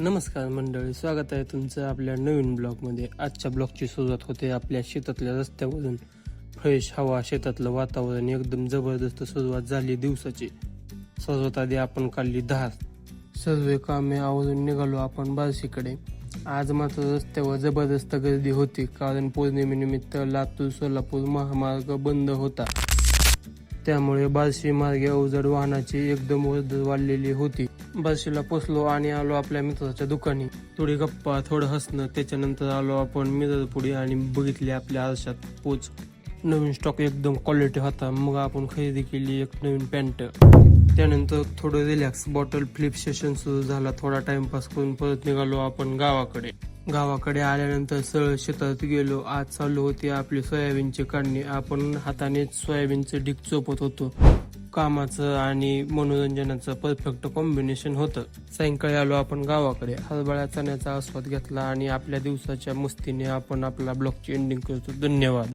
नमस्कार मंडळी स्वागत आहे तुमचं आपल्या नवीन ब्लॉगमध्ये. आजच्या ब्लॉगची सुरुवात होते आपल्या शेतातल्या रस्त्यावरून. फ्रेश हवा शेतातलं वातावरण एकदम जबरदस्त सुरुवात झाली दिवसाची. सर्वात आधी आपण काढली धार. सर्व कामे आवरून निघालो आपण बार्शीकडे. आज मात्र रस्त्यावर जबरदस्त गर्दी होती कारण पौर्णिमेनिमित्त लातूर सोलापूर महामार्ग बंद होता. त्यामुळे बार्शी मार्गे अवजड वाहनाची एकदम वाढलेली होती. बार्शीला पोचलो आणि आलो आपल्या मित्राच्या दुकानी. थोडी गप्पा थोडं हसणं त्याच्यानंतर आलो आपण मिरर पुढे आणि बघितले आपल्या आरशात पोच. नवीन स्टॉक एकदम क्वालिटी होता. मग आपण खरेदी केली एक नवीन पॅन्ट त्यानंतर थोडं रिलॅक्स बॉटल फ्लिप सेशन सुरू झाला. थोडा टाइमपास करून परत निघालो आपण गावाकडे. गावाकडे आल्यानंतर सरळ शेतात गेलो. आज चालू होती आपली सोयाबीनची काढणी. आपण हातानेच सोयाबीनचं ढीक चोपत होतो. कामाचं आणि मनोरंजनाचं परफेक्ट कॉम्बिनेशन होतं. सायंकाळी आलो आपण गावाकडे. हरभळ्या चण्याचा आस्वाद घेतला आणि आपल्या दिवसाच्या मस्तीने आपण आपला ब्लॉगची एंडिंग करतो. धन्यवाद.